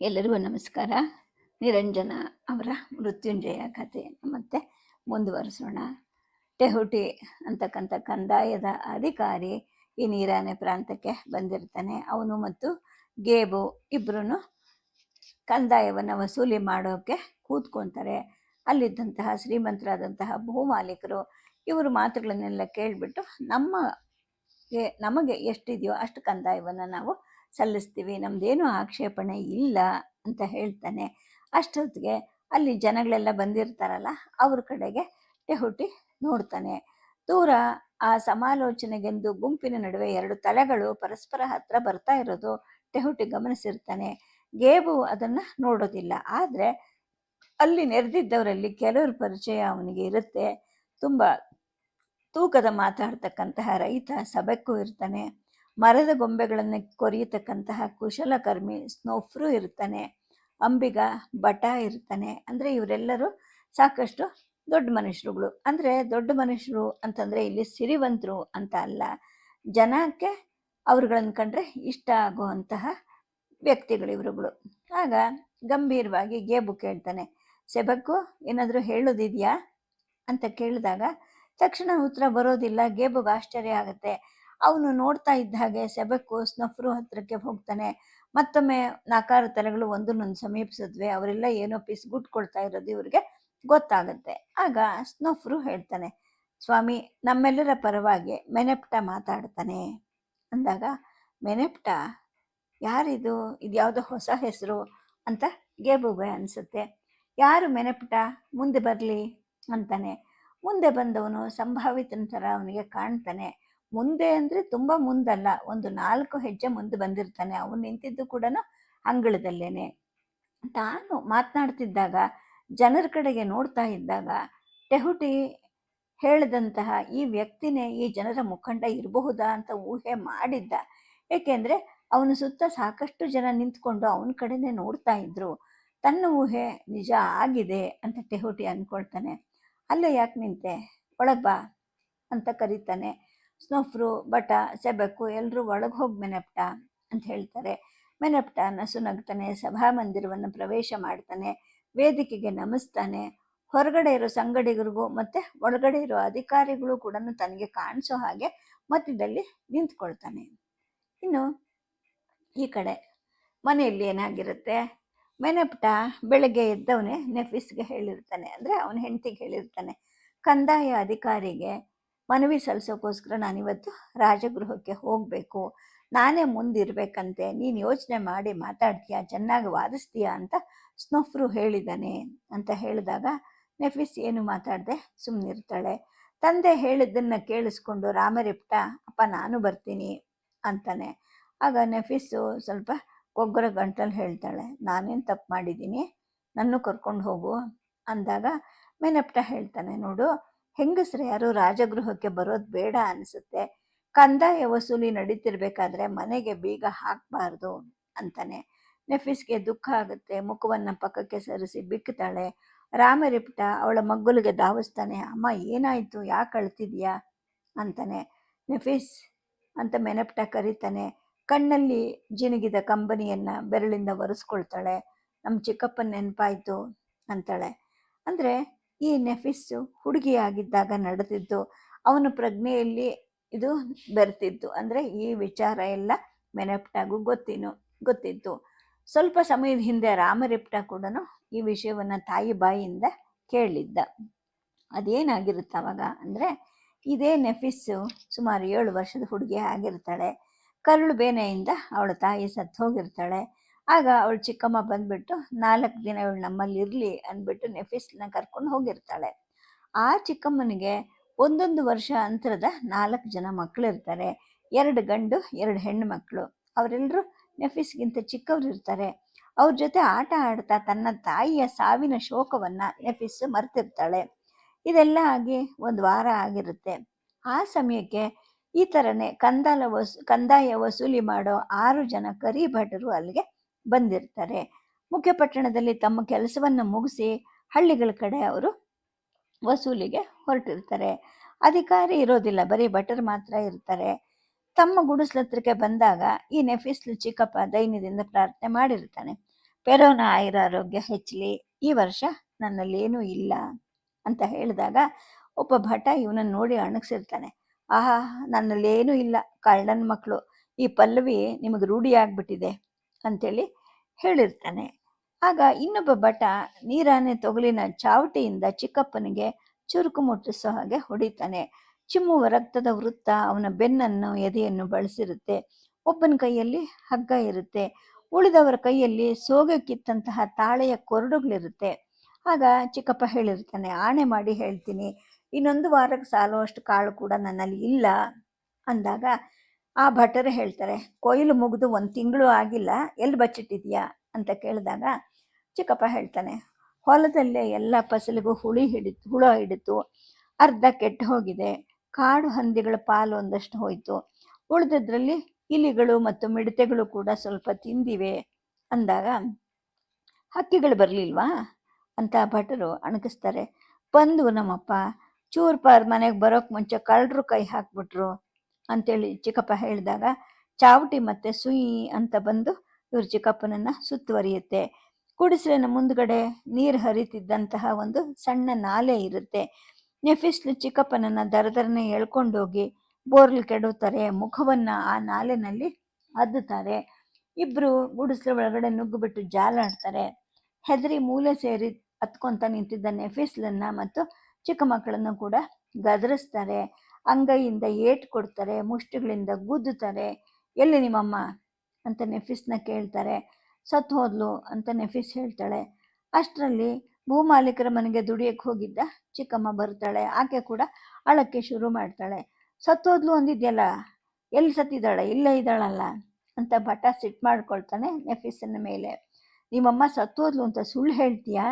ಎಲ್ಲರಿಗೂ ನಮಸ್ಕಾರ. ನಿರಂಜನ ಅವರ ಮೃತ್ಯುಂಜಯ ಕಥೆ. ಮತ್ತೆ ಮುಂದುವರಿಸೋಣ. ಟೆಹುಟಿ ಅಂತಕ್ಕಂಥ ಕಂದಾಯದ ಅಧಿಕಾರಿ ಈ ನೀರಾನೆ ಪ್ರಾಂತಕ್ಕೆ ಬಂದಿರ್ತಾನೆ. ಅವನು ಮತ್ತು ಗೇಬು ಇಬ್ಬರೂ ಕಂದಾಯವನ್ನು ವಸೂಲಿ ಮಾಡೋಕ್ಕೆ ಕೂತ್ಕೊತಾರೆ. ಅಲ್ಲಿದ್ದಂತಹ ಶ್ರೀಮಂತರಾದಂತಹ ಭೂಮಾಲೀಕರು ಇವರ ಮಾತುಗಳನ್ನೆಲ್ಲ ಕೇಳಿಬಿಟ್ಟು ನಮ್ಮ ನಮಗೆ ಎಷ್ಟಿದೆಯೋ ಅಷ್ಟು ಕಂದಾಯವನ್ನು ನಾವು ಸಲ್ಲಿಸ್ತೀವಿ, ನಮ್ದೇನು ಆಕ್ಷೇಪಣೆ ಇಲ್ಲ ಅಂತ ಹೇಳ್ತಾನೆ. ಅಷ್ಟೊತ್ತಿಗೆ ಅಲ್ಲಿ ಜನಗಳೆಲ್ಲ ಬಂದಿರ್ತಾರಲ್ಲ, ಅವ್ರ ಕಡೆಗೆ ಟೆಹುಟಿ ನೋಡ್ತಾನೆ. ದೂರ ಆ ಸಮಾಲೋಚನೆಗೆಂದು ಗುಂಪಿನ ನಡುವೆ ಎರಡು ತಲೆಗಳು ಪರಸ್ಪರ ಹತ್ರ ಬರ್ತಾ ಇರೋದು ಟೆಹುಟಿ ಗಮನಿಸಿರ್ತಾನೆ. ಗೇಬು ಅದನ್ನು ನೋಡೋದಿಲ್ಲ, ಆದರೆ ಅಲ್ಲಿ ನೆರೆದಿದ್ದವರಲ್ಲಿ ಕೆಲವ್ರ ಪರಿಚಯ ಅವನಿಗೆ ಇರುತ್ತೆ. ತುಂಬ ತೂಕದ ಮಾತಾಡ್ತಕ್ಕಂತಹ ರೈತ ಸಭೆಕ್ಕೂ ಇರ್ತಾನೆ. ಮರದ ಗೊಂಬೆಗಳನ್ನು ಕೊರಿಯತಕ್ಕಂತಹ ಕುಶಲಕರ್ಮಿ ಸ್ನೋಫ್ರು ಇರ್ತಾನೆ, ಅಂಬಿಗ ಬಟ ಇರ್ತಾನೆ, ಅಂದರೆ ಇವರೆಲ್ಲರೂ ಸಾಕಷ್ಟು ದೊಡ್ಡ ಮನುಷ್ಯರುಗಳು. ಅಂದರೆ ದೊಡ್ಡ ಮನುಷ್ಯರು ಅಂತಂದರೆ ಇಲ್ಲಿ ಸಿರಿವಂತರು ಅಂತ ಅಲ್ಲ, ಜನಕ್ಕೆ ಅವ್ರುಗಳನ್ನು ಕಂಡ್ರೆ ಇಷ್ಟ ಆಗುವಂತಹ ವ್ಯಕ್ತಿಗಳು ಇವರುಗಳು. ಆಗ ಗಂಭೀರವಾಗಿ ಗೇಬು ಕೇಳ್ತಾನೆ, ಸೆಬಕ್ಕು ಏನಾದರೂ ಹೇಳೋದಿದೆಯಾ? ಅಂತ ಕೇಳಿದಾಗ, ತಕ್ಷಣ ಉತ್ತರ ಬರೋದಿಲ್ಲ, ಗೇಬುಗೆ ಆಶ್ಚರ್ಯ ಆಗುತ್ತೆ. ಅವನು ನೋಡ್ತಾ ಇದ್ದ ಹಾಗೆ ಸೆಬಕ್ಕು ಸ್ನಫ್ರು ಹತ್ರಕ್ಕೆ ಹೋಗ್ತಾನೆ. ಮತ್ತೊಮ್ಮೆ ನಾಕಾರ ತಲೆಗಳು ಒಂದನ್ನೊಂದು ಸಮೀಪಿಸಿದ್ವಿ. ಅವರೆಲ್ಲ ಏನೋ ಪಿಸ್ಗುಟ್ಕೊಳ್ತಾ ಇರೋದು ಇವ್ರಿಗೆ ಗೊತ್ತಾಗುತ್ತೆ. ಆಗ ಸ್ನಫ್ರು ಹೇಳ್ತಾನೆ, ಸ್ವಾಮಿ, ನಮ್ಮೆಲ್ಲರ ಪರವಾಗಿ ಮೆನೆಪ್ಟ ಮಾತಾಡ್ತಾನೆ. ಅಂದಾಗ, ಮೆನೆಪ್ಟ? ಯಾರಿದು? ಇದು ಯಾವುದೋ ಹೊಸ ಹೆಸರು ಅಂತ ಗೇಬುಗೆ ಅನಿಸುತ್ತೆ. ಯಾರು ಮೆನೆಪ್ಟ? ಮುಂದೆ ಬರಲಿ. ಅಂತಾನೆ. ಮುಂದೆ ಬಂದವನು ಸಂಭಾವಿತನ ಥರ ಅವನಿಗೆ ಕಾಣ್ತಾನೆ. ಮುಂದೆ ಅಂದರೆ ತುಂಬ ಮುಂದಲ್ಲ, ಒಂದು ನಾಲ್ಕು ಹೆಜ್ಜೆ ಮುಂದೆ ಬಂದಿರ್ತಾನೆ. ಅವನು ನಿಂತಿದ್ದು ಕೂಡ ಅಂಗಳದಲ್ಲೇನೆ. ತಾನು ಮಾತನಾಡ್ತಿದ್ದಾಗ, ಜನರ ಕಡೆಗೆ ನೋಡ್ತಾ ಇದ್ದಾಗ, ಟೆಹುಟಿ ಹೇಳಿದಂತಹ ಈ ವ್ಯಕ್ತಿನೇ ಈ ಜನರ ಮುಖಂಡ ಇರಬಹುದಾ ಅಂತ ಊಹೆ ಮಾಡಿದ್ದ. ಏಕೆಂದರೆ, ಅವನ ಸುತ್ತ ಸಾಕಷ್ಟು ಜನ ನಿಂತ್ಕೊಂಡು ಅವನ ಕಡೆನೇ ನೋಡ್ತಾ ಇದ್ರು. ತನ್ನ ಊಹೆ ನಿಜ ಆಗಿದೆ ಅಂತ ಟೆಹುಟಿ ಅಂದ್ಕೊಳ್ತಾನೆ ಅಲ್ಲೇ ಯಾಕೆ ನಿಂತೆ? ಒಳಗೆ ಬಾ ಅಂತ ಕರೀತಾನೆ. ಸ್ನೋಫ್ರು ಬಟ ಸೆಬಕ್ಕು ಎಲ್ಲರೂ ಒಳಗೆ ಹೋಗಿ ಮೆನೆಪ್ಟ ಅಂತ ಹೇಳ್ತಾರೆ. ಮೆನಪ್ಟ ನಸು ನಗ್ತಾನೆ ಸಭಾಮಂದಿರವನ್ನು ಪ್ರವೇಶ ಮಾಡ್ತಾನೆ, ವೇದಿಕೆಗೆ ನಮಿಸ್ತಾನೆ. ಹೊರಗಡೆ ಇರೋ ಸಂಗಡಿಗರಿಗೂ ಮತ್ತು ಒಳಗಡೆ ಇರೋ ಅಧಿಕಾರಿಗಳು ಕೂಡ ತನಗೆ ಕಾಣಿಸೋ ಹಾಗೆ ಮಧ್ಯದಲ್ಲಿ ನಿಂತ್ಕೊಳ್ತಾನೆ. ಇನ್ನು ಈ ಕಡೆ ಮನೆಯಲ್ಲಿ ಏನಾಗಿರುತ್ತೆ? ಮೆನೆಪ್ಟ ಬೆಳಗ್ಗೆ ಎದ್ದವನೇ ನೆಫಿಸ್ಗೆ ಹೇಳಿರ್ತಾನೆ. ಅಂದರೆ ಅವನ ಹೆಂಡತಿಗೆ ಹೇಳಿರ್ತಾನೆ. ಕಂದಾಯ ಅಧಿಕಾರಿಗೆ ಮನವಿ ಸಲ್ಲಿಸೋಕ್ಕೋಸ್ಕರ ನಾನಿವತ್ತು ರಾಜಗೃಹಕ್ಕೆ ಹೋಗಬೇಕು. ನಾನೇ ಮುಂದಿರಬೇಕಂತೆ. ನೀನು ಯೋಚನೆ ಮಾಡಿ ಮಾತಾಡ್ತೀಯಾ? ಚೆನ್ನಾಗಿ ವಾದಿಸ್ತೀಯಾ ಅಂತ ಸ್ನೊಫ್ರು ಹೇಳಿದ್ದಾನೆ ಅಂತ ಹೇಳಿದಾಗ ನೆಫಿಸ್ ಏನು ಮಾತಾಡದೆ? ಸುಮ್ಮನಿರ್ತಾಳೆ ತಂದೆ ಹೇಳಿದ್ದನ್ನು ಕೇಳಿಸ್ಕೊಂಡು ರಾಮರಿಪ್ಟ ಅಪ್ಪ ನಾನು ಬರ್ತೀನಿ ಅಂತಾನೆ. ಆಗ ನೆಫಿಸ್ಸು ಸ್ವಲ್ಪ ಕೊಗ್ಗರ ಗಂಟಲು ಹೇಳ್ತಾಳೆ, ನಾನೇನು ತಪ್ಪು ಮಾಡಿದ್ದೀನಿ? ನನ್ನ ಕರ್ಕೊಂಡು ಹೋಗು ಅಂದಾಗ ಮೆನಪ್ಟ ಹೇಳ್ತಾನೆ, ನೋಡು ಹೆಂಗಸ್ರು ಯಾರು ರಾಜಗೃಹಕ್ಕೆ ಬರೋದು ಬೇಡ ಅನಿಸುತ್ತೆ. ಕಂದಾಯ ವಸೂಲಿ ನಡೀತಿರ್ಬೇಕಾದ್ರೆ ಮನೆಗೆ ಬೀಗ ಹಾಕಬಾರ್ದು ಅಂತಾನೆ. ನೆಫಿಸ್ಗೆ ದುಃಖ ಆಗುತ್ತೆ, ಮುಖವನ್ನು ಪಕ್ಕಕ್ಕೆ ಸರಿಸಿ ಬಿಕ್ಕುತ್ತಾಳೆ ರಾಮರಿಪ್ಟ ಅವಳ ಮಗ್ಗುಲಿಗೆ ಧಾವಿಸ್ತಾನೆ, ಅಮ್ಮ, ಏನಾಯಿತು? ಯಾಕೆ ಅಳ್ತಿದ್ಯಾ? ಅಂತಾನೆ. ನೆಫಿಸ್ ಅಂತ ಮೆನಪ್ಟ ಕರೀತಾನೆ. ಕಣ್ಣಲ್ಲಿ ಜಿನುಗಿದ ಕಂಬನಿಯನ್ನು ಬೆರಳಿಂದ ಒರೆಸ್ಕೊಳ್ತಾಳೆ. ನಮ್ಮ ಚಿಕ್ಕಪ್ಪನ ನೆನಪಾಯಿತು ಅಂತಾಳೆ. ಅಂದರೆ ಈ ನೆಫಿಸ್ಸು ಹುಡುಗಿಯಾಗಿದ್ದಾಗ ನಡೆದಿದ್ದು, ಅವನು ಪ್ರಜ್ಞೆಯಲ್ಲಿ ಇದು ಬೆರ್ತಿತ್ತು. ಅಂದರೆ ಈ ವಿಚಾರ ಎಲ್ಲ ಮೆನೆಪ್ಟಾಗೂ ಗೊತ್ತಿನು, ಗೊತ್ತಿತ್ತು. ಸ್ವಲ್ಪ ಸಮಯದ ಹಿಂದೆ ರಾಮರಿಪ್ಟ ಕೂಡ ಈ ವಿಷಯವನ್ನು ತಾಯಿ ಬಾಯಿಯಿಂದ ಕೇಳಿದ್ದ. ಅದೇನಾಗಿರುತ್ತೆ ಅವಾಗ? ಅಂದರೆ ಇದೇ ನೆಫಿಸ್ಸು ಸುಮಾರು ಏಳು ವರ್ಷದ ಹುಡುಗಿ ಆಗಿರ್ತಾಳೆ. ಕರುಳು ಬೇನೆಯಿಂದ ಅವಳ ತಾಯಿ ಸತ್ತು ಹೋಗಿರ್ತಾಳೆ ಆಗ ಅವಳು ಚಿಕ್ಕಮ್ಮ ಬಂದ್ಬಿಟ್ಟು, ನಾಲ್ಕು ದಿನ ಇವಳು ನಮ್ಮಲ್ಲಿ ಇರಲಿ ಅಂದ್ಬಿಟ್ಟು ನೆಫಿಸ್ನ ಕರ್ಕೊಂಡು ಹೋಗಿರ್ತಾಳೆ. ಆ ಚಿಕ್ಕಮ್ಮನಿಗೆ ಒಂದೊಂದು ವರ್ಷ ಅಂತರದ ನಾಲ್ಕು ಜನ ಮಕ್ಕಳಿರ್ತಾರೆ ಎರಡು ಗಂಡು, ಎರಡು ಹೆಣ್ಣು ಮಕ್ಕಳು ಅವರೆಲ್ಲರೂ ನೆಫಿಸ್ಗಿಂತ ಚಿಕ್ಕವ್ರು ಇರ್ತಾರೆ. ಅವ್ರ ಜೊತೆ ಆಟ ಆಡ್ತಾ ತನ್ನ ತಾಯಿಯ ಸಾವಿನ ಶೋಕವನ್ನು ನೆಫಿಸ್ ಮರ್ತಿರ್ತಾಳೆ. ಇದೆಲ್ಲ ಆಗಿ ಒಂದು ವಾರ ಆಗಿರುತ್ತೆ. ಆ ಸಮಯಕ್ಕೆ ಈ ಥರನೇ ಕಂದಾಲ ವಸು, ಕಂದಾಯ ವಸೂಲಿ ಮಾಡೋ ಆರು ಜನ ಕರಿ ಭಟರು ಅಲ್ಲಿಗೆ ಬಂದಿರ್ತಾರೆ. ಮುಖ್ಯ ಪಟ್ಟಣದಲ್ಲಿ ತಮ್ಮ ಕೆಲಸವನ್ನು ಮುಗಿಸಿ ಹಳ್ಳಿಗಳ ಕಡೆ ಅವರು ವಸೂಲಿಗೆ ಹೊರಟಿರ್ತಾರೆ. ಅಧಿಕಾರಿ ಇರೋದಿಲ್ಲ, ಬರೀ ಭಟರು ಮಾತ್ರ ಇರ್ತಾರೆ. ತಮ್ಮ ಗುಡಿಸ್ಲತ್ರಕ್ಕೆ ಬಂದಾಗ ಈ ನೆಫಿಸ್ಲು ಚಿಕ್ಕಪ್ಪ ದೈನ್ಯದಿಂದ ಪ್ರಾರ್ಥನೆ ಮಾಡಿರ್ತಾನೆ. ಪೆರೋನ ಆಯುರ ಆರೋಗ್ಯ ಹೆಚ್ಚಲಿ, ಈ ವರ್ಷ ನನ್ನಲ್ಲಿ ಏನೂ ಇಲ್ಲ ಅಂತ ಹೇಳಿದಾಗ ಒಬ್ಬ ಭಟ ಇವನನ್ನು ನೋಡಿ ಅಣಗಿಸಿರ್ತಾನೆ. ಆಹಾ, ನನ್ನಲ್ಲಿ ಏನೂ ಇಲ್ಲ ಕಳ್ಳನ ಮಕ್ಕಳು, ಈ ಪಲ್ಲವಿ ನಿಮಗೆ ರೂಢಿ ಅಂತೇಳಿ ಹೇಳಿರ್ತಾನೆ. ಆಗ ಇನ್ನೊಬ್ಬ ಭಟ ನೀರಾನೆ ತೊಗಲಿನ ಚಾವಟಿಯಿಂದ ಚಿಕ್ಕಪ್ಪನಿಗೆ ಚುರುಕು ಮುಟ್ಟಿಸೋ ಹಾಗೆ ಹೊಡಿತಾನೆ. ಚಿಮ್ಮುವ ರಕ್ತದ ವೃತ್ತ, ಅವನ ಬೆನ್ನನ್ನು, ಎದೆಯನ್ನು ಬಳಸಿರುತ್ತೆ. ಒಬ್ಬನ ಕೈಯಲ್ಲಿ ಹಗ್ಗ ಇರುತ್ತೆ. ಉಳಿದವರ ಕೈಯಲ್ಲಿ ಸೋಗೆ ಕಿತ್ತಂತಹ ತಾಳೆಯ ಕೊರಡುಗಳಿರುತ್ತೆ. ಆಗ ಚಿಕ್ಕಪ್ಪ ಹೇಳಿರ್ತಾನೆ, ಆಣೆ ಮಾಡಿ ಹೇಳ್ತೀನಿ. ಇನ್ನೊಂದು ವಾರಕ್ಕೆ ಸಾಲುವಷ್ಟು ಕಾಳು ಕೂಡ ನನ್ನಲ್ಲಿ ಇಲ್ಲ ಅಂದಾಗ ಆ ಭಟರು ಹೇಳ್ತಾರೆ, ಕೊಯ್ಲು ಮುಗಿದು ಒಂದು ತಿಂಗಳು ಆಗಿಲ್ಲ ಎಲ್ಲಿ ಬಚ್ಚಿಟ್ಟಿದ್ಯಾ ಅಂತ ಕೇಳಿದಾಗ ಚಿಕ್ಕಪ್ಪ ಹೇಳ್ತಾನೆ, ಹೊಲದಲ್ಲೇ ಎಲ್ಲ ಫಸಲಿಗೂ ಹುಳಿ ಹಿಡಿತು ಹುಳ ಹಿಡಿತು ಅರ್ಧ ಕೆಟ್ಟು ಹೋಗಿದೆ, ಕಾಡು ಹಂದಿಗಳ ಪಾಲು ಒಂದಷ್ಟು ಹೋಯಿತು, ಉಳಿದದ್ರಲ್ಲಿ ಇಲಿಗಳು ಮತ್ತು ಮಿಡತೆಗಳು ಕೂಡ ಸ್ವಲ್ಪ ತಿಂದಿವೆ. ಅಂದಾಗ, ಹಕ್ಕಿಗಳು ಬರಲಿಲ್ವಾ? ಅಂತ ಭಟರು ಅಣಕಿಸ್ತಾರೆ, ಬಂದು ನಮ್ಮಪ್ಪ ಚೂರ್ಪಾರ್ ಮನೆಗೆ ಬರೋಕ್ಕೆ ಮುಂಚೆ ಕಳ್ಳರು ಕೈ ಹಾಕ್ಬಿಟ್ರು ಅಂತೇಳಿ ಚಿಕ್ಕಪ್ಪ ಹೇಳಿದಾಗ, ಚಾವಟಿ ಮತ್ತೆ ಸುಯಿ ಅಂತ ಬಂದು ಇವರು ಚಿಕ್ಕಪ್ಪನನ್ನ ಸುತ್ತುವರಿಯುತ್ತೆ. ಗುಡಿಸಲಿನ ಮುಂದ್ಗಡೆ ನೀರು ಹರಿತಿದ್ದಂತಹ ಒಂದು ಸಣ್ಣ ನಾಲೆ ಇರುತ್ತೆ. ನೆಫಿಸ್ಲು ಚಿಕ್ಕಪ್ಪನನ್ನ ದರದರನೆ ಎಳ್ಕೊಂಡೋಗಿ ಬೋರ್ಲ್ ಕೆಡುತ್ತಾರೆ ಮುಖವನ್ನ ಆ ನಾಲೆನಲ್ಲಿ ಅದ್ದುತ್ತಾರೆ. ಇಬ್ರು ಗುಡಿಸಲ ಒಳಗಡೆ ನುಗ್ಗುಬಿಟ್ಟು ಜಾಲಾಡ್ತಾರೆ. ಹೆದರಿ ಮೂಲೆ ಸೇರಿ ಹತ್ಕೊಂತ ನಿಂತಿದ್ದ ನೆಫಿಸ್ಲನ್ನ ಮತ್ತು ಚಿಕ್ಕ ಮಕ್ಕಳನ್ನು ಕೂಡ ಗದರಿಸ್ತಾರೆ. ಅಂಗೈಯಿಂದ ಏಟ್ ಕೊಡ್ತಾರೆ ಮುಷ್ಟಿಗಳಿಂದ ಗುದ್ದುತ್ತಾರೆ. ಎಲ್ಲಿ ನಿಮ್ಮಮ್ಮ? ಅಂತ ನೆಫಿಸ್ನ ಕೇಳ್ತಾರೆ. ಸತ್ತು ಹೋದ್ಲು ಅಂತ ನೆಫಿಸ್ ಹೇಳ್ತಾಳೆ. ಅಷ್ಟರಲ್ಲಿ ಭೂಮಾಲೀಕರ ಮನೆಗೆ ದುಡಿಯಕ್ಕೆ ಹೋಗಿದ್ದ ಚಿಕ್ಕಮ್ಮ ಬರ್ತಾಳೆ. ಆಕೆ ಕೂಡ ಅಳಕ್ಕೆ ಶುರು ಮಾಡ್ತಾಳೆ. ಸತ್ತೋದ್ಲು ಅಂದಿದ್ಯಲ್ಲ, ಎಲ್ಲಿ ಸತ್ತಿದ್ದಾಳೆ? ಇಲ್ಲೇ ಇದ್ದಾಳಲ್ಲ ಅಂತ ಭಟ ಸಿಟ್ ಮಾಡ್ಕೊಳ್ತಾನೆ ನೆಫಿಸ್ಸಿನ ಮೇಲೆ. ನಿಮ್ಮಮ್ಮ ಸತ್ತೋದ್ಲು ಅಂತ ಸುಳ್ಳು ಹೇಳ್ತೀಯಾ?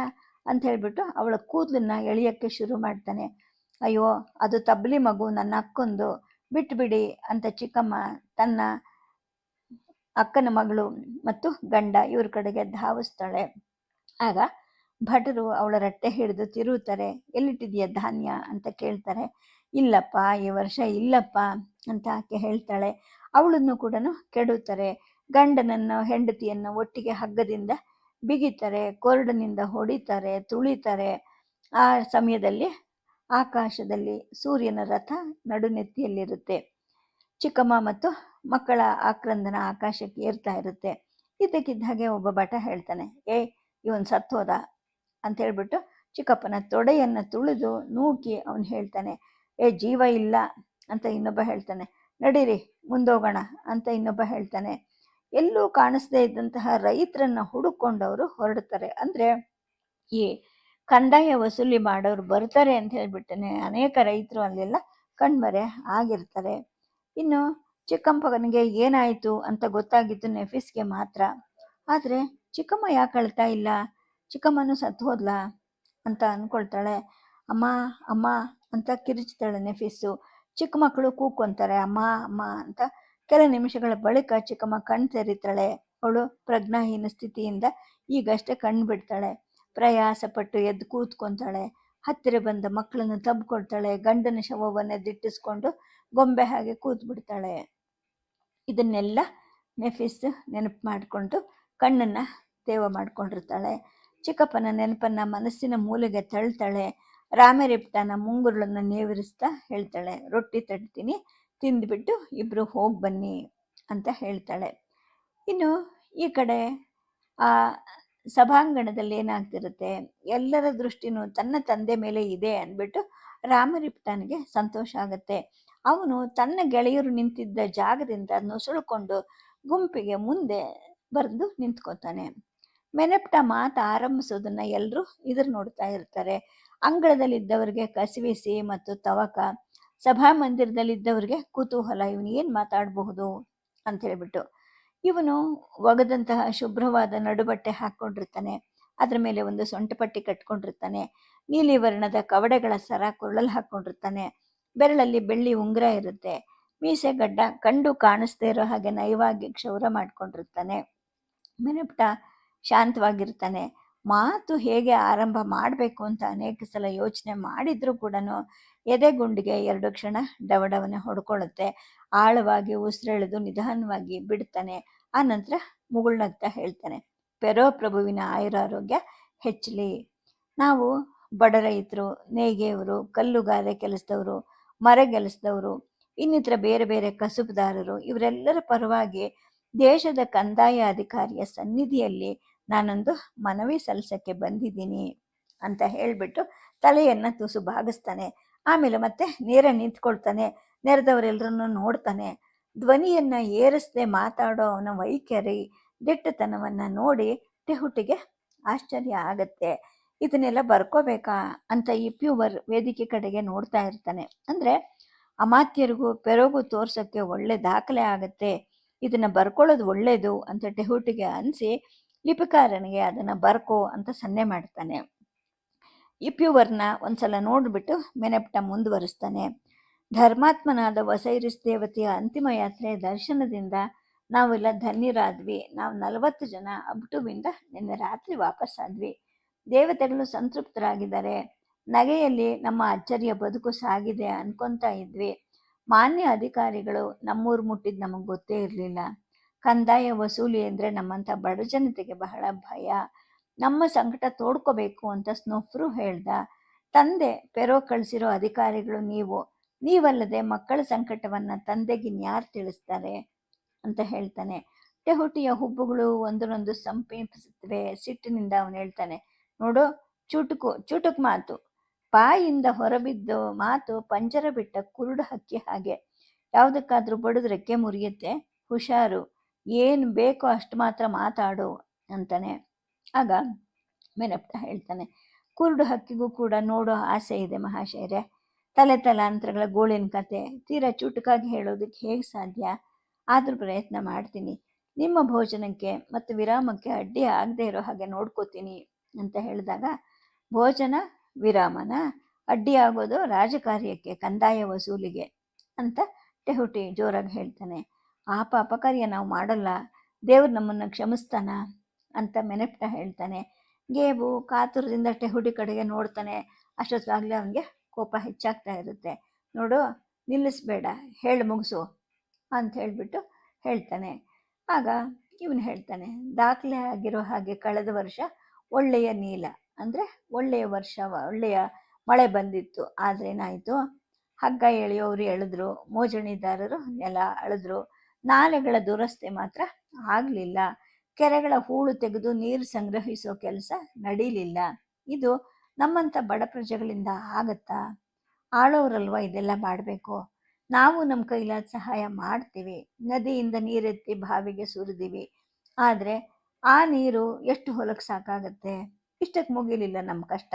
ಅಂತ ಹೇಳ್ಬಿಟ್ಟು ಅವಳ ಕೂದಲನ್ನ ಎಳೆಯೋಕ್ಕೆ ಶುರು ಮಾಡ್ತಾನೆ. ಅಯ್ಯೋ, ಅದು ತಬ್ಲಿ ಮಗು ನನ್ನ ಅಕ್ಕೊಂದು. ಬಿಟ್ಬಿಡಿ ಅಂತ ಚಿಕ್ಕಮ್ಮ ತನ್ನ ಅಕ್ಕನ ಮಗಳು ಮತ್ತು ಗಂಡ ಇವ್ರ ಕಡೆಗೆ ಧಾವಿಸ್ತಾಳೆ. ಆಗ ಭಟರು ಅವಳ ರಟ್ಟೆ ಹಿಡಿದು ತಿರುಗುತ್ತಾರೆ ಎಲ್ಲಿಟ್ಟಿದೆಯಾ ಧಾನ್ಯ? ಅಂತ ಕೇಳ್ತಾರೆ. ಇಲ್ಲಪ್ಪ, ಈ ವರ್ಷ ಇಲ್ಲಪ್ಪ, ಅಂತ ಆಕೆ ಹೇಳ್ತಾಳೆ. ಅವಳನ್ನು ಕೂಡ ಕೆಡುತ್ತಾರೆ. ಗಂಡನನ್ನು ಹೆಂಡತಿಯನ್ನು ಒಟ್ಟಿಗೆ ಹಗ್ಗದಿಂದ ಬಿಗಿತಾರೆ, ಕೊರಡನಿಂದ ಹೊಡಿತಾರೆ, ತುಳಿತಾರೆ. ಆ ಸಮಯದಲ್ಲಿ ಆಕಾಶದಲ್ಲಿ ಸೂರ್ಯನ ರಥ ನಡುನೆತ್ತಿಯಲ್ಲಿರುತ್ತೆ. ಚಿಕ್ಕಮ್ಮ ಮತ್ತು ಮಕ್ಕಳ ಆಕ್ರಂದನ ಆಕಾಶಕ್ಕೆ ಏರ್ತಾ ಇರುತ್ತೆ. ಇದ್ದಕ್ಕಿದ್ದ ಹಾಗೆ ಒಬ್ಬ ಭಟ ಹೇಳ್ತಾನೆ, ಏ, ಇವನ್ ಸತ್ತೋದ? ಅಂತ ಹೇಳ್ಬಿಟ್ಟು ಚಿಕ್ಕಪ್ಪನ ತೊಡೆಯನ್ನು ತುಳಿದು ನೂಕಿ ಅವನು ಹೇಳ್ತಾನೆ, ಏ, ಜೀವ ಇಲ್ಲ ಅಂತ ಇನ್ನೊಬ್ಬ ಹೇಳ್ತಾನೆ, ನಡೀರಿ, ಮುಂದೋಗೋಣ ಅಂತ ಇನ್ನೊಬ್ಬ ಹೇಳ್ತಾನೆ. ಎಲ್ಲೂ ಕಾಣಿಸದೇ ಇದ್ದಂತಹ ರೈತರನ್ನ ಹುಡುಕೊಂಡವರು ಹೊರಡ್ತಾರೆ. ಅಂದರೆ ಈ ಕಂದಾಯ ವಸೂಲಿ ಮಾಡೋರು ಬರ್ತಾರೆ ಅಂತ ಹೇಳ್ಬಿಟ್ಟನೆ. ಅನೇಕ ರೈತರು ಅಲ್ಲೆಲ್ಲ ಕಣ್ಮರೆ ಆಗಿರ್ತಾರೆ. ಇನ್ನು ಚಿಕ್ಕಮ್ಮಗನಿಗೆ ಏನಾಯಿತು ಅಂತ ಗೊತ್ತಾಗಿತ್ತು ನೆಫಿಸ್ಗೆ ಮಾತ್ರ. ಆದರೆ ಚಿಕ್ಕಮ್ಮ ಯಾಕೆ ಅಳ್ತಾ ಇಲ್ಲ? ಚಿಕ್ಕಮ್ಮನೂ ಸತ್ತು ಹೋದ್ಲಾ ಅಂತ ಅಂದ್ಕೊಳ್ತಾಳೆ ಅಮ್ಮ ಅಮ್ಮ ಅಂತ ಕಿರಿಚ್ತಾಳೆ ನೆಫಿಸ್ಸು ಚಿಕ್ಕ ಮಕ್ಕಳು ಕೂಕೊಂತಾರೆ. ಅಮ್ಮ ಅಮ್ಮ ಅಂತ ಕೆಲ ನಿಮಿಷಗಳ ಬಳಿಕ ಚಿಕ್ಕಮ್ಮ ಕಣ್ ತೆರೀತಾಳೆ. ಅವಳು ಪ್ರಜ್ಞಾಹೀನ ಸ್ಥಿತಿಯಿಂದ ಈಗಷ್ಟೇ ಕಣ್ಣು ಬಿಡ್ತಾಳೆ ಪ್ರಯಾಸಪಟ್ಟು ಎದ್ದು ಕೂತ್ಕೊಂತಾಳೆ. ಹತ್ತಿರ ಬಂದ ಮಕ್ಕಳನ್ನು ತಬ್ಕೊಳ್ತಾಳೆ. ಗಂಡನ ಶವವನ್ನು ದಿಟ್ಟಿಸ್ಕೊಂಡು ಗೊಂಬೆ ಹಾಗೆ ಕೂತ್ ಬಿಡ್ತಾಳೆ ಇದನ್ನೆಲ್ಲ ನೆಫಿಸ್ ನೆನಪು ಮಾಡಿಕೊಂಡು ಕಣ್ಣನ್ನು ತೇವ ಮಾಡ್ಕೊಂಡಿರ್ತಾಳೆ. ಚಿಕ್ಕಪ್ಪನ ನೆನಪನ್ನ ಮನಸ್ಸಿನ ಮೂಲೆಗೆ ತಳ್ತಾಳೆ. ರಾಮರಿಪ್ತನ ಮುಂಗುರುಳನ್ನು ನೇವರಿಸ್ತಾ ಹೇಳ್ತಾಳೆ, ರೊಟ್ಟಿ ತಡ್ತೀನಿ ತಿಂದ್ಬಿಟ್ಟು ಇಬ್ಬರು ಹೋಗಿ ಬನ್ನಿ ಅಂತ ಹೇಳ್ತಾಳೆ. ಇನ್ನು ಈ ಕಡೆ ಆ ಸಭಾಂಗಣದಲ್ಲಿ ಏನಾಗ್ತಿರುತ್ತೆ? ಎಲ್ಲರ ದೃಷ್ಟಿನೂ ತನ್ನ ತಂದೆ ಮೇಲೆ ಇದೆ ಅಂದ್ಬಿಟ್ಟು ರಾಮರಿಪ್ತನಿಗೆ ಸಂತೋಷ ಆಗುತ್ತೆ. ಅವನು ತನ್ನ ಗೆಳೆಯರು ನಿಂತಿದ್ದ ಜಾಗದಿಂದ ನುಸುಳುಕೊಂಡು ಗುಂಪಿಗೆ ಮುಂದೆ ಬರೆದು ನಿಂತ್ಕೋತಾನೆ. ಮೆನೆಪ್ಟ ಮಾತು ಆರಂಭಿಸೋದನ್ನ ಎಲ್ಲರೂ ಇದ್ರ ನೋಡ್ತಾ ಇರ್ತಾರೆ. ಅಂಗಳದಲ್ಲಿದ್ದವರಿಗೆ ಕಸಿವಿಸಿ ಮತ್ತು ತವಕ ಸಭಾ ಸಭಾಮಂದಿರದಲ್ಲಿದ್ದವರಿಗೆ ಕುತೂಹಲ, ಇವನು ಏನು ಮಾತಾಡಬಹುದು? ಅಂತ ಹೇಳ್ಬಿಟ್ಟು ಇವನು ಒಗದಂತಹ ಶುಭ್ರವಾದ ನಡುಬಟ್ಟೆ ಹಾಕ್ಕೊಂಡಿರ್ತಾನೆ, ಅದರ ಮೇಲೆ ಒಂದು ಸೊಂಟಪಟ್ಟಿ ಕಟ್ಕೊಂಡಿರ್ತಾನೆ, ನೀಲಿ ವರ್ಣದ ಕವಡೆಗಳ ಸರ ಕೊರಳಲ್ಲಿ ಹಾಕ್ಕೊಂಡಿರ್ತಾನೆ, ಬೆರಳಲ್ಲಿ ಬೆಳ್ಳಿ ಉಂಗುರ ಇರುತ್ತೆ, ಮೀಸೆ ಗಡ್ಡ ಕಂಡು ಕಾಣಿಸ್ದೇ ಇರೋ ಹಾಗೆ ನಯವಾಗಿ ಕ್ಷೌರ ಮಾಡ್ಕೊಂಡಿರ್ತಾನೆ. ಮೆನೆಪ್ಟ ಶಾಂತವಾಗಿರ್ತಾನೆ. ಮಾತು ಹೇಗೆ ಆರಂಭ ಮಾಡಬೇಕು ಅಂತ ಅನೇಕ ಸಲ ಯೋಚನೆ ಮಾಡಿದ್ರೂ ಕೂಡ ಎದೆಗುಂಡಿಗೆ ಎರಡು ಕ್ಷಣ ಡವಡವನೆ ಹೊಡ್ಕೊಳ್ಳುತ್ತೆ ಆಳವಾಗಿ ಉಸಿರೆಳೆದು ನಿಧಾನವಾಗಿ ಬಿಡ್ತಾನೆ. ಆ ನಂತರ ಮುಗುಳ್ನಗ್ತಾ ಹೇಳ್ತಾನೆ, ಪೆರೋ ಪ್ರಭುವಿನ ಆಯುರಾರೋಗ್ಯ ಹೆಚ್ಚಲಿ. ನಾವು ಬಡ ರೈತರು, ನೇಯ್ಗೆಯವರು, ಕಲ್ಲುಗಾರೆ ಕೆಲಸದವರು, ಮರ ಕೆಲಸದವರು ಇನ್ನಿತರ ಬೇರೆ ಬೇರೆ ಕಸುಬುದಾರರು, ಇವರೆಲ್ಲರ ಪರವಾಗಿ ದೇಶದ ಕಂದಾಯ ಅಧಿಕಾರಿಯ ಸನ್ನಿಧಿಯಲ್ಲಿ ನಾನೊಂದು ಮನವಿ ಸಲ್ಲಿಸಕ್ಕೆ ಬಂದಿದ್ದೀನಿ ಅಂತ ಹೇಳಿಬಿಟ್ಟು ತಲೆಯನ್ನು ತುಸು ಭಾಗಿಸ್ತಾನೆ ಆಮೇಲೆ ಮತ್ತೆ ನೇರ ನಿಂತ್ಕೊಳ್ತಾನೆ ನೆರೆದವರೆಲ್ಲರನ್ನು ನೋಡ್ತಾನೆ. ಧ್ವನಿಯನ್ನ ಏರಿಸದೆ ಮಾತಾಡೋ ಅವನ ವೈಖರಿ, ದಿಟ್ಟತನವನ್ನ ನೋಡಿ ಟೆಹುಟಿಗೆ ಆಶ್ಚರ್ಯ ಆಗತ್ತೆ. ಇದನ್ನೆಲ್ಲ ಬರ್ಕೋಬೇಕಾ ಅಂತ ಈ ಪ್ಯೂವರ್ ವೇದಿಕೆ ಕಡೆಗೆ ನೋಡ್ತಾ ಇರ್ತಾನೆ. ಅಂದ್ರೆ ಅಮಾತ್ಯರಿಗೂ ಪೆರೋಗು ತೋರ್ಸೋಕ್ಕೆ ಒಳ್ಳೆ ದಾಖಲೆ ಆಗತ್ತೆ. ಇದನ್ನ ಬರ್ಕೊಳ್ಳೋದು ಒಳ್ಳೇದು ಅಂತ ಟೆಹುಟಿಗೆ ಅನಿಸಿ ಲಿಪಿಕಾರನಿಗೆ ಅದನ್ನ ಬರ್ಕೋ ಅಂತ ಸನ್ನೆ ಮಾಡ್ತಾನೆ. ಇಪ್ಯುವರ್ನ ಒಂದ್ಸಲ ನೋಡಿಬಿಟ್ಟು ಮೆನೆಪ್ಟ ಮುಂದುವರಿಸ್ತಾನೆ. ಧರ್ಮಾತ್ಮನಾದ ವಸೈರಿಸ್ ದೇವತೆಯ ಅಂತಿಮ ಯಾತ್ರೆ ದರ್ಶನದಿಂದ ನಾವೆಲ್ಲ ಧನ್ಯರಾದ್ವಿ. ನಾವು ನಲವತ್ತು ಜನ ಅಬ್ಟುವಿಂದ ನಿನ್ನೆ ರಾತ್ರಿ ವಾಪಸ್ಸಾದ್ವಿ ದೇವತೆಗಳು ಸಂತೃಪ್ತರಾಗಿದ್ದಾರೆ. ನಗೆಯಲ್ಲಿ ನಮ್ಮ ಅಚ್ಚರಿಯ ಬದುಕು ಸಾಗಿದೆ ಅನ್ಕೊಂತ ಇದ್ವಿ. ಮಾನ್ಯ ಅಧಿಕಾರಿಗಳು ನಮ್ಮೂರು ಮುಟ್ಟಿದ್ ನಮಗೆ ಗೊತ್ತೇ ಇರಲಿಲ್ಲ. ಕಂದಾಯ ವಸೂಲಿ ಅಂದರೆ ನಮ್ಮಂಥ ಬಡ ಜನತೆಗೆ ಬಹಳ ಭಯ. ನಮ್ಮ ಸಂಕಟ ತೋಡ್ಕೋಬೇಕು ಅಂತ ಸ್ನೋಫ್ರು ಹೇಳ್ದ, ತಂದೆ, ಪೆರೋ ಕಳಿಸಿರೋ ಅಧಿಕಾರಿಗಳು ನೀವು, ನೀವಲ್ಲದೆ ಮಕ್ಕಳ ಸಂಕಟವನ್ನ ತಂದೆಗೆ ಯಾರು ತಿಳಿಸ್ತಾರೆ? ಅಂತ ಹೇಳ್ತಾನೆ. ಟೆಹುಟಿಯ ಹುಬ್ಬುಗಳು ಒಂದರೊಂದು ಸಂಪೇಪಿಸುತ್ತವೆ ಸಿಟ್ಟಿನಿಂದ ಅವನು ಹೇಳ್ತಾನೆ, ನೋಡು, ಚುಟುಕು ಚುಟುಕು ಮಾತು. ಬಾಯಿಂದ ಹೊರಬಿದ್ದು ಮಾತು ಪಂಜರ ಬಿಟ್ಟ ಕುರುಡು ಹಕ್ಕಿ ಹಾಗೆ. ಯಾವುದಕ್ಕಾದ್ರೂ ಬಡಿದ್ರೆಕ್ಕೆ ಮುರಿಯುತ್ತೆ ಹುಷಾರು. ಏನು ಬೇಕೋ ಅಷ್ಟು ಮಾತ್ರ ಮಾತಾಡು, ಅಂತಾನೆ. ಆಗ ಮೇನಪ್ಪ ಹೇಳ್ತಾನೆ, ಕುರುಡು ಹಕ್ಕಿಗೂ ಕೂಡ ನೋಡೋ ಆಸೆ ಇದೆ ಮಹಾಶಯರೇ ತಲೆ ತಲಾಂತರಗಳ ಗೋಳಿನ ಕತೆ, ತೀರಾ ಚುಟುಕಾಗಿ ಹೇಳೋದಕ್ಕೆ ಹೇಗೆ ಸಾಧ್ಯ? ಆದರೂ ಪ್ರಯತ್ನ ಮಾಡ್ತೀನಿ. ನಿಮ್ಮ ಭೋಜನಕ್ಕೆ ಮತ್ತು ವಿರಾಮಕ್ಕೆ ಅಡ್ಡಿ ಆಗದೆ ಇರೋ ಹಾಗೆ ನೋಡ್ಕೋತೀನಿ ಅಂತ ಹೇಳಿದಾಗ, ಭೋಜನ ವಿರಾಮನ? ಅಡ್ಡಿ ಆಗೋದು ರಾಜಕಾರ್ಯಕ್ಕೆ, ಕಂದಾಯ ವಸೂಲಿಗೆ ಅಂತ ಟೆಹುಟಿ ಜೋರಾಗಿ ಹೇಳ್ತಾನೆ. ಆ ಪಾಪಕಾರ್ಯ ನಾವು ಮಾಡಲ್ಲ. ದೇವ್ರು ನಮ್ಮನ್ನು ಕ್ಷಮಿಸ್ತಾನ? ಅಂತ ಮೆನೆಪ್ಟ ಹೇಳ್ತಾನೆ. ಗೇಬು ಕಾತುರದಿಂದ ಟೆಹುಡಿ ಕಡೆಗೆ ನೋಡ್ತಾನೆ. ಅಷ್ಟೊತ್ತಾಗಲೇ ಅವನಿಗೆ ಕೋಪ ಹೆಚ್ಚಾಗ್ತಾ ಇರುತ್ತೆ. ನೋಡು, ನಿಲ್ಲಿಸ್ಬೇಡ, ಹೇಳಿ ಮುಗಿಸು ಅಂತ ಹೇಳಿಬಿಟ್ಟು ಹೇಳ್ತಾನೆ. ಆಗ ಇವನು ಹೇಳ್ತಾನೆ, ದಾಖಲೆ ಆಗಿರೋ ಹಾಗೆ ಕಳೆದ ವರ್ಷ ಒಳ್ಳೆಯ ನೀಲ, ಅಂದರೆ ಒಳ್ಳೆಯ ವರ್ಷ, ಒಳ್ಳೆಯ ಮಳೆ ಬಂದಿತ್ತು, ಆದರೆ ಏನಾಯಿತು? ಹಗ್ಗ ಎಳೆಯೋರು ಎಳೆದ್ರು, ಮೋಜಣಿದಾರರು ನೆಲ ಅಳೆದ್ರು. ನಾಲೆಗಳ ದುರಸ್ತಿ ಮಾತ್ರ ಆಗಲಿಲ್ಲ. ಕೆರೆಗಳ ಹೂಳು ತೆಗೆದು ನೀರು ಸಂಗ್ರಹಿಸೋ ಕೆಲಸ ನಡೀಲಿಲ್ಲ. ಇದು ನಮ್ಮಂಥ ಬಡ ಪ್ರಜೆಗಳಿಂದ ಆಗತ್ತಾ? ಆಳೋರಲ್ವ ಇದೆಲ್ಲ ಮಾಡಬೇಕು? ನಾವು ನಮ್ಮ ಕೈಲಾದ ಸಹಾಯ ಮಾಡ್ತೀವಿ. ನದಿಯಿಂದ ನೀರೆತ್ತಿ ಬಾವಿಗೆ ಸುರಿದೀವಿ. ಆದರೆ ಆ ನೀರು ಎಷ್ಟು ಹೊಲಕ್ಕೆ ಸಾಕಾಗತ್ತೆ? ಇಷ್ಟಕ್ಕೆ ಮುಗಿಲಿಲ್ಲ ನಮ್ಮ ಕಷ್ಟ.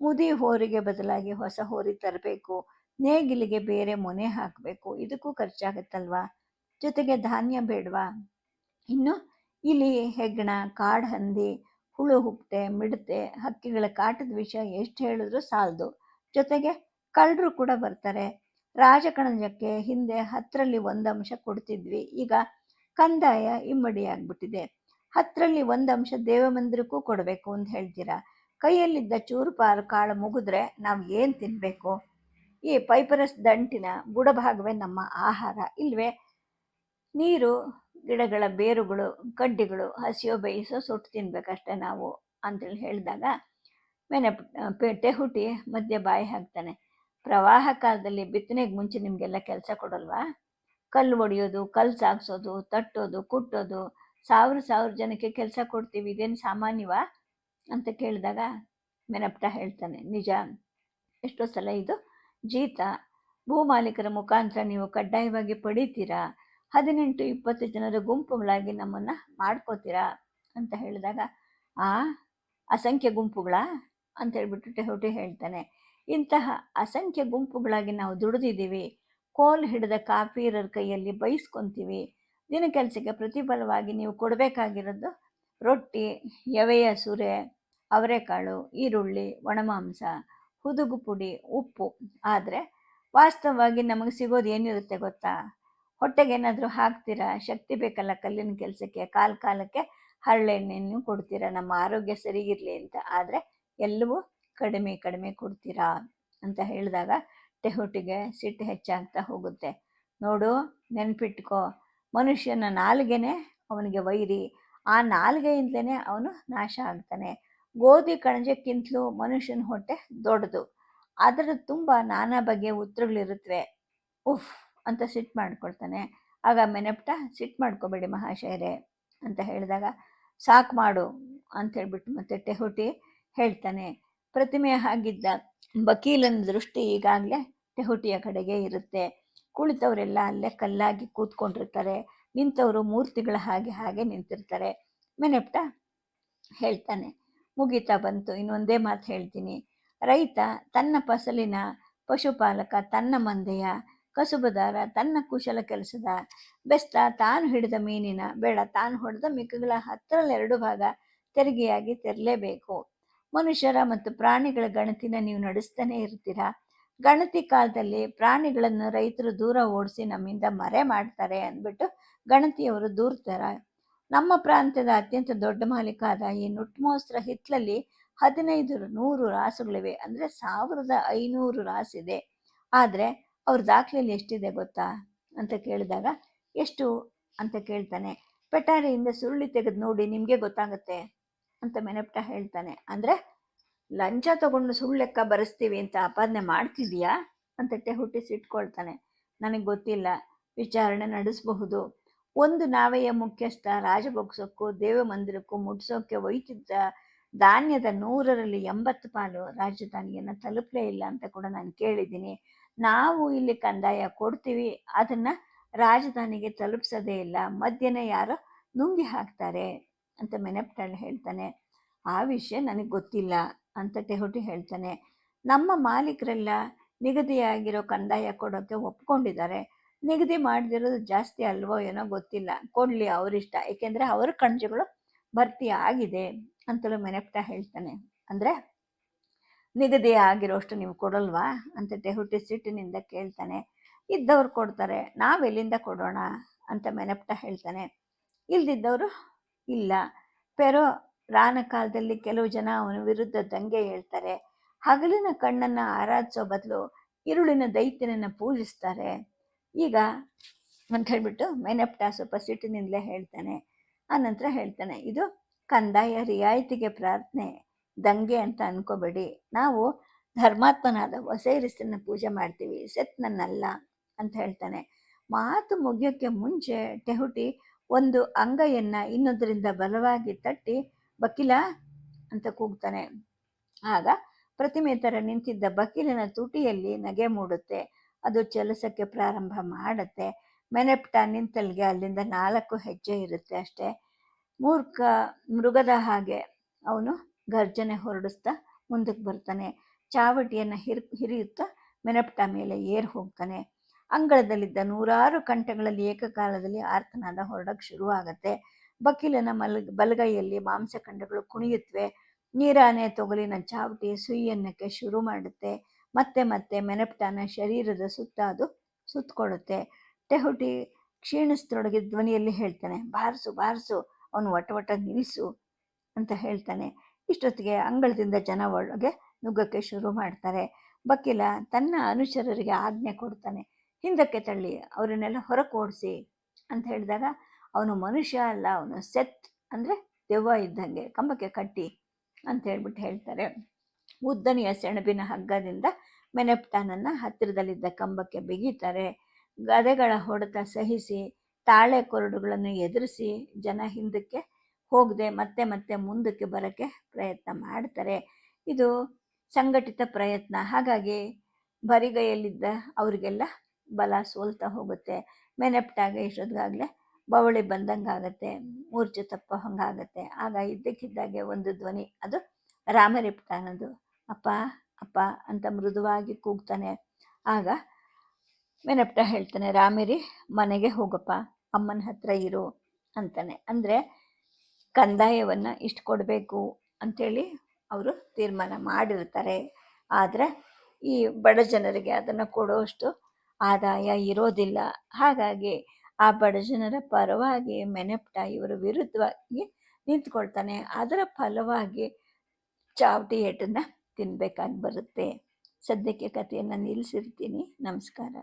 ಮುದಿ ಹೋರಿಗೆ ಬದಲಾಗಿ ಹೊಸ ಹೋರಿ ತರಬೇಕು. ನೇಗಿಲಿಗೆ ಬೇರೆ ಮೊನೆ ಹಾಕಬೇಕು. ಇದಕ್ಕೂ ಖರ್ಚಾಗತ್ತಲ್ವಾ? ಜೊತೆಗೆ ಧಾನ್ಯ ಬೇಡವಾ? ಇನ್ನು ಇಲಿ ಹೆಗ್ಗಣ ಕಾಡು ಹಂದಿ, ಹುಳು ಹುಪ್ಟೆ, ಮಿಡತೆ, ಹಕ್ಕಿಗಳ ಕಾಟದ ವಿಷಯ ಎಷ್ಟು ಹೇಳಿದ್ರು ಸಾಲದು. ಜೊತೆಗೆ ಕಳ್ಳರು ಕೂಡ ಬರ್ತಾರೆ. ರಾಜಕಣಜಕ್ಕೆ ಹಿಂದೆ ಹತ್ತರಲ್ಲಿ ಒಂದಂಶ ಕೊಡ್ತಿದ್ವಿ. ಈಗ ಕಂದಾಯ ಇಮ್ಮಡಿ ಆಗ್ಬಿಟ್ಟಿದೆ. ಹತ್ತರಲ್ಲಿ ಒಂದಂಶ ದೇವಮಂದಿರಕ್ಕೂ ಕೊಡಬೇಕು ಅಂತ ಹೇಳ್ತೀರಾ? ಕೈಯಲ್ಲಿದ್ದ ಚೂರು ಪಾರು ಕಾಳು ಮುಗಿದ್ರೆ ನಾವು ಏನು ತಿನ್ನಬೇಕು ಈ ಪೈಪರಸ್ ದಂಟಿನ ಬುಡಭಾಗವೇ ನಮ್ಮ ಆಹಾರ. ಇಲ್ವೇ? ನೀರು ಗಿಡಗಳ ಬೇರುಗಳು ಕಡ್ಡಿಗಳು ಹಸಿಯೋ ಬೇಯಿಸೋ ಸುಟ್ಟು ತಿನ್ಬೇಕಷ್ಟೆ ನಾವು ಅಂತೇಳಿ ಹೇಳಿದಾಗ ಮೇನೆ ಟೆಹುಟಿ ಮಧ್ಯೆ ಬಾಯಿ ಹಾಕ್ತಾನೆ. ಪ್ರವಾಹ ಕಾಲದಲ್ಲಿ ಬಿತ್ತನೆಗೆ ಮುಂಚೆ ನಿಮಗೆಲ್ಲ ಕೆಲಸ ಕೊಡಲ್ವಾ? ಕಲ್ಲು ಒಡೆಯೋದು, ಕಲ್ಲು ಸಾಗಿಸೋದು ತಟ್ಟೋದು, ಕುಟ್ಟೋದು, ಸಾವಿರ ಸಾವಿರ ಜನಕ್ಕೆ ಕೆಲಸ ಕೊಡ್ತೀವಿ, ಇದೇನು ಸಾಮಾನ್ಯವಾ? ಅಂತ ಕೇಳಿದಾಗ ಮೆನಪ್ಟ ಹೇಳ್ತಾನೆ, ನಿಜ ಎಷ್ಟೋ ಸಲ ಇದು, ಜೀತ ಭೂಮಾಲೀಕರ ಮುಖಾಂತರ ನೀವು ಕಡ್ಡಾಯವಾಗಿ ಪಡಿತೀರಾ? ಹದಿನೆಂಟು ಇಪ್ಪತ್ತು ಜನರ ಗುಂಪುಗಳಾಗಿ ನಮ್ಮನ್ನು ಮಾಡ್ಕೋತೀರಾ ಅಂತ ಹೇಳಿದಾಗ, ಆ, ಅಸಂಖ್ಯ ಗುಂಪುಗಳ ಅಂತ ಹೇಳ್ಬಿಟ್ಟು ಟೆಹುಟಿ ಹೇಳ್ತಾನೆ. ಇಂತಹ ಅಸಂಖ್ಯ ಗುಂಪುಗಳಾಗಿ ನಾವು ದುಡಿದಿದ್ದೀವಿ, ಕೋಲ್ ಹಿಡಿದ ಕಾಫೀರರ ಕೈಯಲ್ಲಿ ಬೈಸ್ಕೊತೀವಿ, ದಿನ ಕೆಲಸಕ್ಕೆ ಪ್ರತಿಫಲವಾಗಿ ನೀವು ಕೊಡಬೇಕಾಗಿರೋದು ರೊಟ್ಟಿ, ಎವೆಯ ಸುರೆ, ಅವರೆಕಾಳು, ಈರುಳ್ಳಿ, ಒಣಮಾಂಸ, ಹುದುಗು ಪುಡಿ, ಉಪ್ಪು. ಆದರೆ ವಾಸ್ತವವಾಗಿ ನಮಗೆ ಸಿಗೋದು ಏನಿರುತ್ತೆ ಗೊತ್ತಾ? ಹೊಟ್ಟೆಗೆ ಏನಾದರೂ ಹಾಕ್ತೀರಾ? ಶಕ್ತಿ ಬೇಕಲ್ಲ ಕಲ್ಲಿನ ಕೆಲಸಕ್ಕೆ, ಕಾಲ ಕಾಲಕ್ಕೆ ಹರಳೆಣ್ಣೆಯನ್ನು ಕೊಡ್ತೀರಾ? ನಮ್ಮ ಆರೋಗ್ಯ ಸರಿಗಿರಲಿ ಅಂತ. ಆದರೆ ಎಲ್ಲವೂ ಕಡಿಮೆ ಕಡಿಮೆ ಕೊಡ್ತೀರಾ? ಅಂತ ಹೇಳಿದಾಗ ಟೆಹುಟಿಗೆ ಸಿಟ್ಟು ಹೆಚ್ಚಾಗ್ತಾ ಹೋಗುತ್ತೆ. ನೋಡು, ನೆನ್ಪಿಟ್ಕೋ. ಮನುಷ್ಯನ ನಾಲ್ಗೆನೆ ಅವನಿಗೆ ವೈರಿ. ಆ ನಾಲ್ಗೆಯಿಂದಲೇ ಅವನು ನಾಶ ಆಗ್ತಾನೆ. ಗೋಧಿ ಕಣಜಕ್ಕಿಂತಲೂ ಮನುಷ್ಯನ ಹೊಟ್ಟೆ ದೊಡ್ಡದು. ಅದರ ತುಂಬ ನಾನಾ ಬಗೆಯ ಉತ್ತರಗಳಿರುತ್ತವೆ ಉಫ್! ಅಂತ ಸಿಟ್ಟು ಮಾಡ್ಕೊಳ್ತಾನೆ. ಆಗ ಮೆನಪ್ಟ ಸಿಟ್ ಮಾಡ್ಕೋಬೇಡಿ ಮಹಾಶಯರೇ ಅಂತ ಹೇಳಿದಾಗ, ಸಾಕು ಮಾಡು ಅಂತ ಹೇಳ್ಬಿಟ್ಟು ಮತ್ತೆ ಟೆಹುಟಿ ಹೇಳ್ತಾನೆ. ಪ್ರತಿಮೆ ಹಾಗಿದ್ದ ವಕೀಲನ ದೃಷ್ಟಿ ಈಗಾಗಲೇ ಟೆಹುಟಿಯ ಕಡೆಗೆ ಇರುತ್ತೆ. ಕುಳಿತವರೆಲ್ಲ ಅಲ್ಲೇ ಕಲ್ಲಾಗಿ ಕೂತ್ಕೊಂಡಿರ್ತಾರೆ. ನಿಂತವರು ಮೂರ್ತಿಗಳ ಹಾಗೆ ಹಾಗೆ ನಿಂತಿರ್ತಾರೆ. ಮೆನೆಪ್ಟ ಹೇಳ್ತಾನೆ. ಮುಗೀತಾ ಬಂತು. ಇನ್ನೊಂದೇ ಮಾತು ಹೇಳ್ತೀನಿ. ರೈತ ತನ್ನ ಫಸಲಿನ ಪಶುಪಾಲಕ ತನ್ನ ಮಂದೆಯ ಕಸುಬುದಾರ, ತನ್ನ ಕುಶಲ ಕೆಲಸದ ಬೆಸ್ತ, ತಾನು ಹಿಡಿದ ಮೀನಿನ ಬೇಡ ತಾನು ಹೊಡೆದ ಮಿಕ್ಕಗಳ ಹತ್ತರಲ್ಲಿ ಎರಡು ಭಾಗ ತೆರಿಗೆಯಾಗಿ ತೆರಲೇಬೇಕು. ಮನುಷ್ಯರ ಮತ್ತು ಪ್ರಾಣಿಗಳ ಗಣತಿನ ನೀವು ನಡೆಸ್ತಾನೆ ಇರ್ತೀರಾ? ಗಣತಿ ಕಾಲದಲ್ಲಿ ಪ್ರಾಣಿಗಳನ್ನು ರೈತರು ದೂರ ಓಡಿಸಿ ನಮ್ಮಿಂದ ಮರೆ ಮಾಡ್ತಾರೆ ಅಂದ್ಬಿಟ್ಟು ಗಣತಿಯವರು ದೂರ್ತಾರೆ. ನಮ್ಮ ಪ್ರಾಂತ್ಯದ ಅತ್ಯಂತ ದೊಡ್ಡ ಮಾಲೀಕಾದ ಈ ನುಟ್ಮೋಸ್ತ್ರ ಹಿತ್ತಲಲ್ಲಿ ಹದಿನೈದು ನೂರು ರಾಸುಗಳಿವೆ, ಅಂದರೆ ಸಾವಿರದ ಐನೂರು ರಾಸಿದೆ. ಆದರೆ ಅವ್ರ ದಾಖಲೆಯಲ್ಲಿ ಎಷ್ಟಿದೆ ಗೊತ್ತಾ? ಅಂತ ಕೇಳಿದಾಗ, ಎಷ್ಟು? ಅಂತ ಕೇಳ್ತಾನೆ. ಪೆಟಾರಿಯಿಂದ ಸುರುಳಿ ತೆಗೆದು ನೋಡಿ ನಿಮಗೆ ಗೊತ್ತಾಗುತ್ತೆ, ಅಂತ ಮೆನಪ್ಟ ಹೇಳ್ತಾನೆ. ಅಂದರೆ, ಲಂಚ ತಗೊಂಡು ಸುಳ್ಳು ಲೆಕ್ಕ ಬರೆಸ್ತೀವಿ ಅಂತ ಆಪಾದನೆ ಮಾಡ್ತಿದ್ಯಾ ಅಂತ ಹುಟ್ಟಿಸಿಟ್ಕೊಳ್ತಾನೆ ನನಗೆ ಗೊತ್ತಿಲ್ಲ. ವಿಚಾರಣೆ ನಡೆಸಬಹುದು. ಒಂದು ನಾವೆಯ ಮುಖ್ಯಸ್ಥ ರಾಜಭೋಗ್ಸೋಕ್ಕೂ ದೇವ ಮಂದಿರಕ್ಕೂ ಮುಟ್ಸೋಕ್ಕೆ ಒಯ್ತಿದ್ದ ಧಾನ್ಯದ ನೂರರಲ್ಲಿ ಎಂಬತ್ತು ಪಾಲು ರಾಜಧಾನಿಯನ್ನು ತಲುಪಲೇ ಇಲ್ಲ ಅಂತ ಕೂಡ ನಾನು ಕೇಳಿದ್ದೀನಿ. ನಾವು ಇಲ್ಲಿ ಕಂದಾಯ ಕೊಡ್ತೀವಿ, ಅದನ್ನು ರಾಜಧಾನಿಗೆ ತಲುಪಿಸೋದೇ ಇಲ್ಲ, ಮಧ್ಯನೇ ಯಾರೋ ನುಂಗಿ ಹಾಕ್ತಾರೆ ಅಂತ ಮೆನೆಪ್ಟಳ್ಳಿ ಹೇಳ್ತಾನೆ. ಆ ವಿಷಯ ನನಗೆ ಗೊತ್ತಿಲ್ಲ ಅಂತ ಟೆಹುಟಿ ಹೇಳ್ತಾನೆ. ನಮ್ಮ ಮಾಲೀಕರೆಲ್ಲ ನಿಗದಿಯಾಗಿರೋ ಕಂದಾಯ ಕೊಡೋಕ್ಕೆ ಒಪ್ಕೊಂಡಿದ್ದಾರೆ. ನಿಗದಿ ಮಾಡದಿರೋದು ಜಾಸ್ತಿ ಅಲ್ವೋ ಏನೋ ಗೊತ್ತಿಲ್ಲ. ಕೊಡಲಿ ಅವರಿಷ್ಟ, ಏಕೆಂದರೆ ಅವರ ಕಣಜಗಳು ಭರ್ತಿ ಆಗಿದೆ ಅಂತಲೂ ಮೆನಪ್ಟ ಹೇಳ್ತಾನೆ. ಅಂದರೆ ನಿಗದಿ ಆಗಿರೋಷ್ಟು ನೀವು ಕೊಡಲ್ವಾ? ಅಂತ ಟೆಹುಟಿ ಸಿಟ್ಟಿನಿಂದ ಕೇಳ್ತಾನೆ. ಇದ್ದವ್ರು ಕೊಡ್ತಾರೆ, ನಾವು ಎಲ್ಲಿಂದ ಕೊಡೋಣ? ಅಂತ ಮೆನಪ್ಟ ಹೇಳ್ತಾನೆ. ಇಲ್ದಿದ್ದವರು ಇಲ್ಲ. ಪೆರೋ ರಾನ ಕಾಲದಲ್ಲಿ ಕೆಲವು ಜನ ಅವನ ವಿರುದ್ಧ ದಂಗೆ ಹೇಳ್ತಾರೆ. ಹಗಲಿನ ಕಣ್ಣನ್ನು ಆರಾಧಿಸೋ ಬದಲು ಇರುಳಿನ ದೈತ್ಯನನ್ನು ಪೂಜಿಸ್ತಾರೆ. ಈಗ ಅಂತ ಹೇಳ್ಬಿಟ್ಟು ಮೆನೆಪ್ಟ ಸ್ವಲ್ಪ ಸಿಟ್ಟಿನಿಂದಲೇ ಹೇಳ್ತಾನೆ. ಆನಂತರ ಹೇಳ್ತಾನೆ, ಇದು ಕಂದಾಯ ರಿಯಾಯಿತಿಗೆ ಪ್ರಾರ್ಥನೆ. ದಂಗೆ ಅಂತ ಅನ್ಕೋಬೇಡಿ. ನಾವು ಧರ್ಮಾತ್ಮನಾದ ವಸೈರಿಸನ್ನ ಪೂಜೆ ಮಾಡ್ತೀವಿ ಸೆತ್ನನ್ನಲ್ಲ ಅಂತ ಹೇಳ್ತಾನೆ. ಮಾತು ಮುಗಿಯೋಕ್ಕೆ ಮುಂಚೆ ಟೆಹುಟಿ ಒಂದು ಅಂಗೈಯನ್ನ ಇನ್ನೊಂದರಿಂದ ಬಲವಾಗಿ ತಟ್ಟಿ ಬಕೀಲ ಅಂತ ಕೂಗ್ತಾನೆ. ಆಗ ಪ್ರತಿಮೆ ಥರ ನಿಂತಿದ್ದ ಬಕೀಲನ ತುಟಿಯಲ್ಲಿ ನಗೆ ಮೂಡುತ್ತೆ. ಅದು ಚಲಿಸಕ್ಕೆ ಪ್ರಾರಂಭ ಮಾಡುತ್ತೆ. ಮೆನೆಪ್ಟ ನಿಂತಲ್ಗೆ ಅಲ್ಲಿಂದ ನಾಲ್ಕು ಹೆಜ್ಜೆ ಇರುತ್ತೆ ಅಷ್ಟೇ. ಮೂರ್ಖ ಮೃಗದ ಹಾಗೆ ಅವನು ಗರ್ಜನೆ ಹೊರಡಿಸ್ತಾ ಮುಂದಕ್ಕೆ ಬರ್ತಾನೆ. ಚಾವಟಿಯನ್ನು ಹಿರ್, ಹಿರಿಯುತ್ತಾ ಮೆನಪ್ಟ ಮೇಲೆ ಏರ್ ಹೋಗ್ತಾನೆ. ಅಂಗಳದಲ್ಲಿದ್ದ ನೂರಾರು ಕಂಠಗಳಲ್ಲಿ ಏಕಕಾಲದಲ್ಲಿ ಆರ್ತನಾದ ಹೊರಡಕ್ಕೆ ಶುರುವಾಗತ್ತೆ. ಬಕೀಲನ ಮಲ್, ಬಲಗೈಯಲ್ಲಿ ಮಾಂಸಖಂಡಗಳು ಕುಣಿಯುತ್ತವೆ ನೀರಾನೆ ತೊಗಲಿನ ಚಾವಟಿ ಸುಯ್ಯನ್ನಕ್ಕೆ ಶುರು ಮಾಡುತ್ತೆ. ಮತ್ತೆ ಮತ್ತೆ ಮೆನಪ್ಟಾನ ಶರೀರದ ಸುತ್ತ ಅದು ಸುತ್ತಕೊಳ್ಳುತ್ತೆ ಟೆಹುಟಿ ಕ್ಷೀಣಿಸ್ತೊಡಗಿದ ಧ್ವನಿಯಲ್ಲಿ ಹೇಳ್ತಾನೆ, ಬಾರಿಸು ಬಾರಿಸು, ಅವನು ಒಟ ಒಟ ನಿಲ್ಲಿಸು ಅಂತ ಹೇಳ್ತಾನೆ. ಇಷ್ಟೊತ್ತಿಗೆ ಅಂಗಳದಿಂದ ಜನ ಒಳಗೆ ನುಗ್ಗಕ್ಕೆ ಶುರು ಮಾಡ್ತಾರೆ. ಬಕೀಲ ತನ್ನ ಅನುಚರರಿಗೆ ಆಜ್ಞೆ ಕೊಡ್ತಾನೆ. ಹಿಂದಕ್ಕೆ ತಳ್ಳಿ, ಅವರನ್ನೆಲ್ಲ ಹೊರಕ್ಕೆ ಅಂತ ಹೇಳಿದಾಗ, ಅವನು ಮನುಷ್ಯ ಅಲ್ಲ, ಅವನು ಸೆತ್ ಅಂದರೆ ದೆವ್ವ ಇದ್ದಂಗೆ, ಕಂಬಕ್ಕೆ ಕಟ್ಟಿ ಅಂತ ಹೇಳ್ಬಿಟ್ಟು ಹೇಳ್ತಾರೆ. ಉದ್ದನೆಯ ಸೆಣಬಿನ ಹಗ್ಗದಿಂದ ಮೆನೆಪ್ಟಾನನ್ನು ಹತ್ತಿರದಲ್ಲಿದ್ದ ಕಂಬಕ್ಕೆ ಬಿಗಿತಾರೆ. ಗದೆಗಳ ಹೊಡೆತ ಸಹಿಸಿ, ತಾಳೆ ಕೊರಡುಗಳನ್ನು ಎದುರಿಸಿ ಜನ ಹಿಂದಕ್ಕೆ ಹೋಗದೆ ಮತ್ತೆ ಮತ್ತೆ ಮುಂದಕ್ಕೆ ಬರೋಕ್ಕೆ ಪ್ರಯತ್ನ ಮಾಡ್ತಾರೆ. ಇದು ಸಂಘಟಿತ ಪ್ರಯತ್ನ. ಹಾಗಾಗಿ ಬರಿಗೈಯಲ್ಲಿದ್ದ ಅವರಿಗೆಲ್ಲ ಬಲ ಸೋಲ್ತಾ ಹೋಗುತ್ತೆ. ಮೆನೆಪ್ಟಾಗ ಇಷ್ಟೊತ್ತಿಗಾಗಲೇ ಬವಳಿ ಬಂದಂಗೆ ಆಗುತ್ತೆ ಮೂರ್ಛೆ ತಪ್ಪ ಹಂಗಾಗತ್ತೆ. ಆಗ ಇದ್ದಕ್ಕಿದ್ದಾಗೆ ಒಂದು ಧ್ವನಿ, ಅದು ರಾಮರಿಪ್ಟ ಅನ್ನೋದು ಅಪ್ಪ ಅಪ್ಪ ಅಂತ ಮೃದುವಾಗಿ ಕೂಗ್ತಾನೆ. ಆಗ ಮೆನಪ್ಟ ಹೇಳ್ತಾನೆ, ರಾಮೇರಿ, ಮನೆಗೆ ಹೋಗಪ್ಪ. ಅಮ್ಮನ ಹತ್ರ ಇರು ಅಂತಾನೆ. ಅಂದರೆ ಕಂದಾಯವನ್ನು ಇಷ್ಟು ಕೊಡಬೇಕು ಅಂಥೇಳಿ ಅವರು ತೀರ್ಮಾನ ಮಾಡಿರ್ತಾರೆ. ಆದರೆ ಈ ಬಡ ಜನರಿಗೆ ಅದನ್ನು ಕೊಡುವಷ್ಟು ಆದಾಯ ಇರೋದಿಲ್ಲ. ಹಾಗಾಗಿ ಆ ಬಡ ಜನರ ಪರವಾಗಿ ಮೆನೆಪ್ಟ ಇವರ ವಿರುದ್ಧವಾಗಿ ನಿಂತ್ಕೊಳ್ತಾನೆ. ಅದರ ಫಲವಾಗಿ ಚಾವಟಿ ಏಟನ್ನು ತಿನ್ನಬೇಕಾಗಿ ಬರುತ್ತೆ ಸದ್ಯಕ್ಕೆ ಕಥೆಯನ್ನು ನಿಲ್ಲಿಸಿರ್ತೀನಿ ನಮಸ್ಕಾರ.